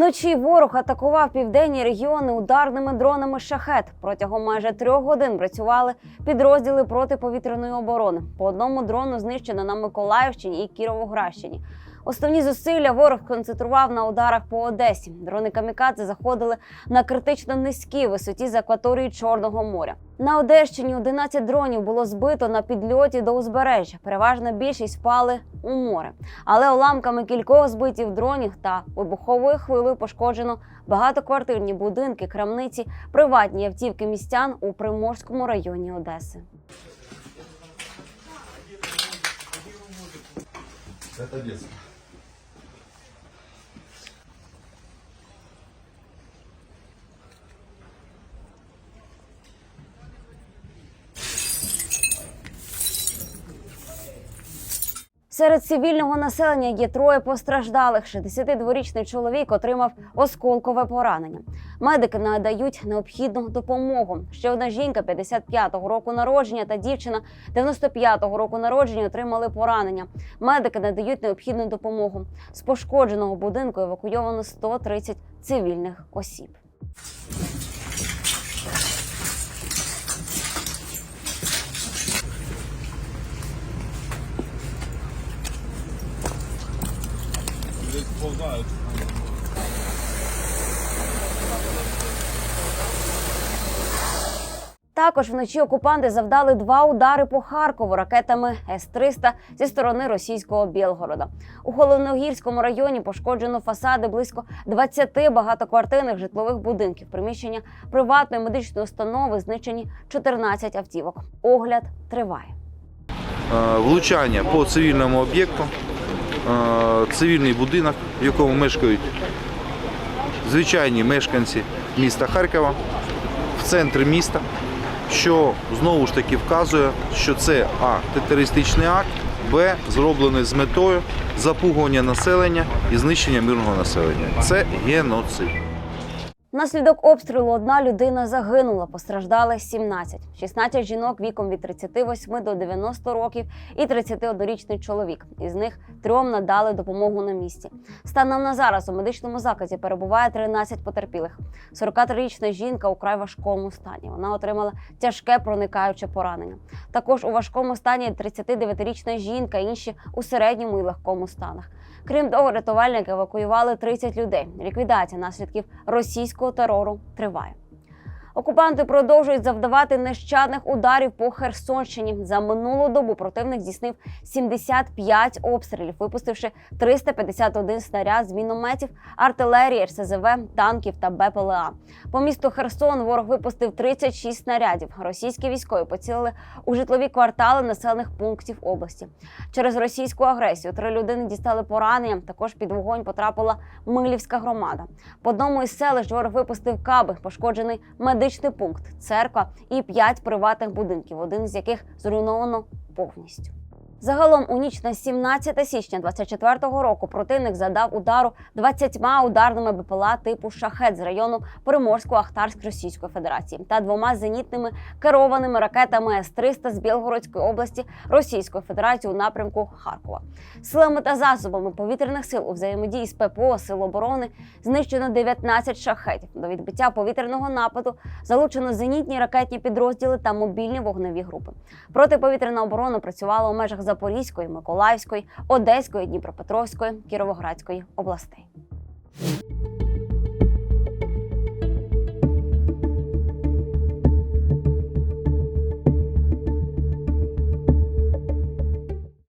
Вночі ворог атакував південні регіони ударними дронами шахет. Протягом майже трьох годин працювали підрозділи протиповітряної оборони. По одному дрону знищено на Миколаївщині і Кіровоградщині. Основні зусилля ворог концентрував на ударах по Одесі. Дрони камікадзе заходили на критично низькій висоті з акваторії Чорного моря. На Одещині 11 дронів було збито на підльоті до узбережжя. Переважна більшість впали у море. Але уламками кількох збитів дронів та вибуховою хвилею пошкоджено багатоквартирні будинки, крамниці, приватні автівки містян у Приморському районі Одеси. Это детство. Серед цивільного населення є троє постраждалих. 62-річний чоловік отримав осколкове поранення. Медики надають необхідну допомогу. Ще одна жінка 55-го року народження та дівчина 95-го року народження отримали поранення. Медики надають необхідну допомогу. З пошкодженого будинку евакуйовано 130 цивільних осіб. Також вночі окупанти завдали два удари по Харкову ракетами С-300 зі сторони російського Білгорода. У Холодногірському районі пошкоджено фасади близько 20 багатоквартирних житлових будинків. Приміщення приватної медичної установи знищені 14 автівок. Огляд триває. Е, влучання по цивільному об'єкту, цивільний будинок, в якому мешкають звичайні мешканці міста Харкова в центрі міста, що знову ж таки вказує, що це А. Терористичний акт, Б. Зроблений з метою запугування населення і знищення мирного населення. Це геноцид. Внаслідок обстрілу одна людина загинула, постраждали 17. 16 жінок віком від 38 до 90 років і 31-річний чоловік. Із них трьом надали допомогу на місці. Станом на зараз у медичному закладі перебуває 13 потерпілих. 43-річна жінка у край важкому стані. Вона отримала тяжке проникаюче поранення. Також у важкому стані 39-річна жінка, інші у середньому і легкому станах. Крім того, рятувальники евакуювали 30 людей. Ліквідація наслідків російського терору триває. Окупанти продовжують завдавати нещадних ударів по Херсонщині. За минулу добу противник здійснив 75 обстрілів, випустивши 351 снаряд з мінометів, артилерії, РСЗВ, танків та БПЛА. По місту Херсон ворог випустив 36 снарядів. Російські військові поцілили у житлові квартали населених пунктів області. Через російську агресію три людини дістали поранення. Також під вогонь потрапила Милівська громада. По одному із селищ ворог випустив каби, пошкоджений медичний пункт, церква і п'ять приватних будинків, один з яких зруйновано повністю. Загалом у ніч на 17 січня 24-го року противник задав удару 20 ударними БПЛА типу шахет з району Приморсько-Ахтарськ Російської Федерації та двома зенітними керованими ракетами С-300 з Білгородської області Російської Федерації у напрямку Харкова. Силами та засобами повітряних сил у взаємодії з ППО Сил оборони знищено 19 шахетів. До відбиття повітряного нападу залучено зенітні ракетні підрозділи та мобільні вогневі групи. Протиповітряна оборона працювала у межах Запорізької, Миколаївської, Одеської, Дніпропетровської, Кіровоградської областей.